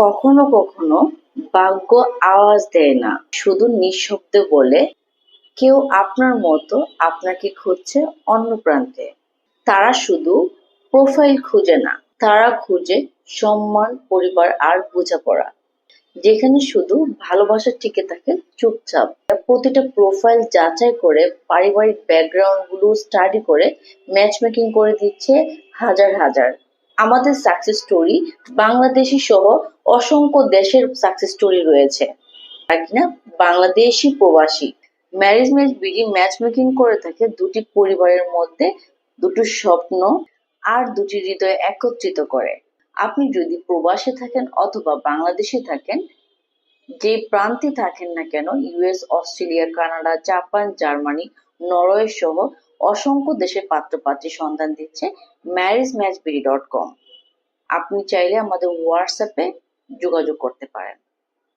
কখনো কখনো ভাগ্য আওয়াজ দেয় না। শুধু নিঃশব্দে বলে, কেউ আপনার মতো আপনাকে খুঁজছে অন্য প্রান্তে। তারা শুধু প্রোফাইল খুঁজে না, তারা খুঁজে সম্মান, পরিবার আর বোঝাপড়া, যেখানে শুধু ভালোবাসা টিকে থাকে চুপচাপ। প্রতিটা প্রোফাইল যাচাই করে, পারিবারিক ব্যাকগ্রাউন্ডগুলো স্টাডি করে ম্যাচ মেকিং করে দিচ্ছে হাজার হাজার। আমাদের সাকসেস স্টোরি বাংলাদেশি সহ অসংখ্য দেশের সাকসেস স্টোরি রয়েছে। আর কিনা বাংলাদেশি প্রবাসী। Marriage match BD match making করে থাকে দুটি পরিবারের মধ্যে, দুটো স্বপ্ন আর দুটি হৃদয় একত্রিত করে। আপনি যদি প্রবাসে থাকেন অথবা বাংলাদেশে থাকেন, যে প্রান্তে থাকেন না কেন US Australia, Canada, Japan, Germany, Norway সহ অসংখ্য দেশের পাত্রপাত্রী সন্ধান দিচ্ছে ম্যারেজ ম্যাচ ডট কম আপনি চাইলে আমাদের হোয়াটসঅ্যাপে যোগাযোগ করতে পারেন।